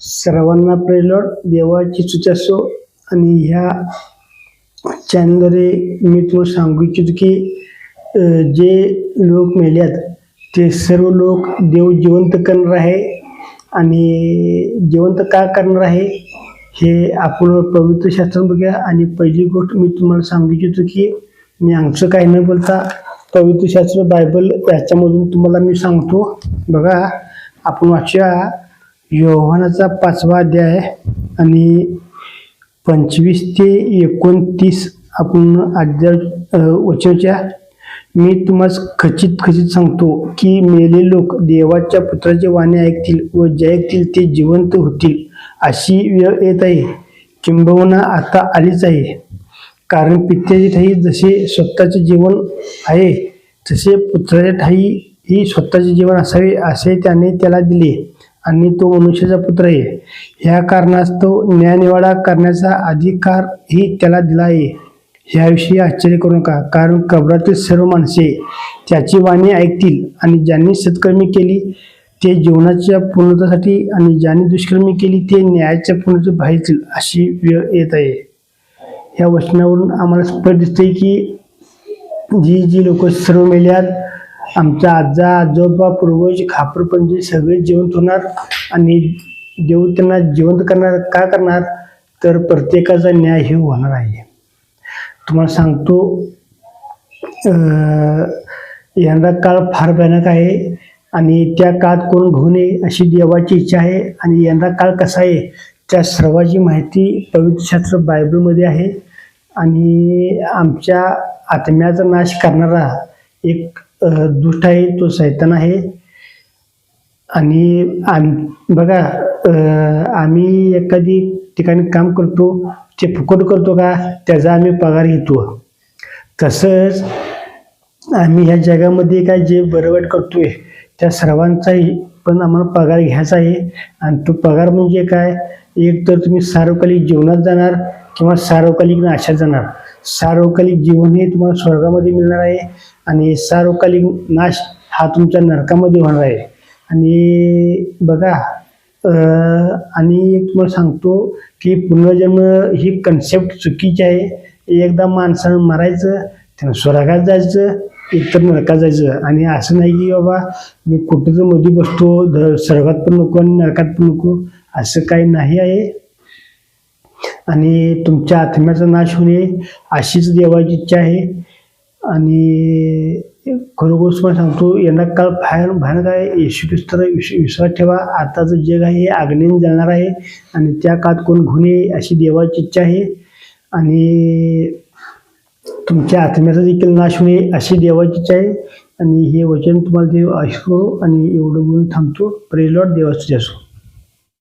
सर्वांना प्रेलोड देवाची सुचासो आणि ह्या चॅनलद्वारे मी तुम्हाला सांगू इच्छितो की जे लोक मेल्यात ते सर्व लोक देव जिवंत करणार आहे. आणि जिवंत का करणार आहे हे आपण पवित्र शास्त्र बघूया. आणि पहिली गोष्ट मी तुम्हाला सांगू इच्छितो की मी आमचं काही न बोलता पवित्र शास्त्र बायबल याच्यामधून तुम्हाला मी सांगतो. बघा आपण वाचूया योहानाचा पाचवा अध्याय आणि पंचवीस ते एकोणतीस आपण अध्याय अ, मी तुम्हाला खचित खचित सांगतो की मेले लोक देवाच्या पुत्राचे वाणे ऐकतील व जे ऐकतील ते जिवंत होतील. अशी वेळ येत आहे. किंबहुना आता आलीच आहे. कारण पित्याचे ठाई जसे स्वतःचे जीवन आहे तसे पुत्राच्या ठाई ही स्वतःचे जीवन असावे असे त्याने त्याला दिले. आणि तो मनुष्याचा पुत्र आहे. ह्या कारणास्तव न्यायनिवाडा करण्याचा अधिकार ही त्याला दिला आहे. ह्याविषयी आश्चर्य करू नका कारण कबरातील सर्व माणसे त्याची वाणी ऐकतील आणि ज्यांनी सत्कर्मी केली ते जीवनाच्या पूर्णतेसाठी आणि ज्यांनी दुष्कर्मी केली ते न्यायाच्या पूर्णते बाहेरतील अशी वेळ येत आहे. ह्या वचनावरून आम्हाला स्पष्ट दिसते की जी जी लोक सर्व मेल्यात आमचा आजा आजोबा पूर्वज खापरपंजे सगळे जिवंत होणार आणि देव त्यांना जिवंत करणार का करणार? तर प्रत्येकाचा न्याय हे होणार आहे. तुम्हाला सांगतो यंदा काळ फार भयानक आहे आणि त्या काळात कोण घेऊ नये अशी देवाची इच्छा आहे आणि यंदा काळ कसा आहे त्या सर्वाची माहिती पवित्र शास्त्र बायबलमध्ये आहे. आणि आमच्या आत्म्याचा नाश करणारा एक दुष्ट आहे तो सैतान आहे. आणि आम बघा आम्ही एखादी ठिकाणी काम करतो ते फुकट करतो का त्याचा आम्ही पगार घेतो. तसंच आम्ही ह्या जगामध्ये काय जे बरोबर करतोय त्या सर्वांचाही पण आम्हाला पगार घ्यायचा आहे. आणि तो पगार म्हणजे काय? एक तर तुम्ही सार्वकालिक जीवनात जाणार किंवा सार्वकालिक नाशात जाणार. सार्वकालिक जीवन हे तुम्हाला स्वर्गामध्ये मिळणार आहे आणि सार्वकालिक नाश हा तुमच्या नरकामध्ये होणार आहे. आणि बघा आणि एक तुम्हाला सांगतो की पुनर्जन्म ही कन्सेप्ट चुकीची आहे. एकदा माणसानं मरायचं त्यानं स्वर्गात जायचं एकतर नरकात जायचं. आणि असं नाही की बाबा मी कुठेतरी मध्ये बसतो स्वर्गात पण नको आणि नरकात पण नको. असं काही नाही आहे. आणि तुमच्या आत्म्याचा नाश होणे अशीच देवाची इच्छा आहे. आणि खरोखर तुम्हाला सांगतो यांना काळ भयान भयानक आहे. येशू ख्रिस्तावर विश्वास ठेवा. आताचं जग आहे हे आग्नेने जाणार आहे. आणि त्या काळात कोण घुणे अशी देवाची इच्छा आहे. आणि तुमच्या आत्म्याचा देखील नाश होणे अशी देवाची इच्छा आहे. आणि हे वचन तुम्हाला देव ऐकतो. आणि एवढं बोलून थांबतो. प्रेलॉट देवाचं असो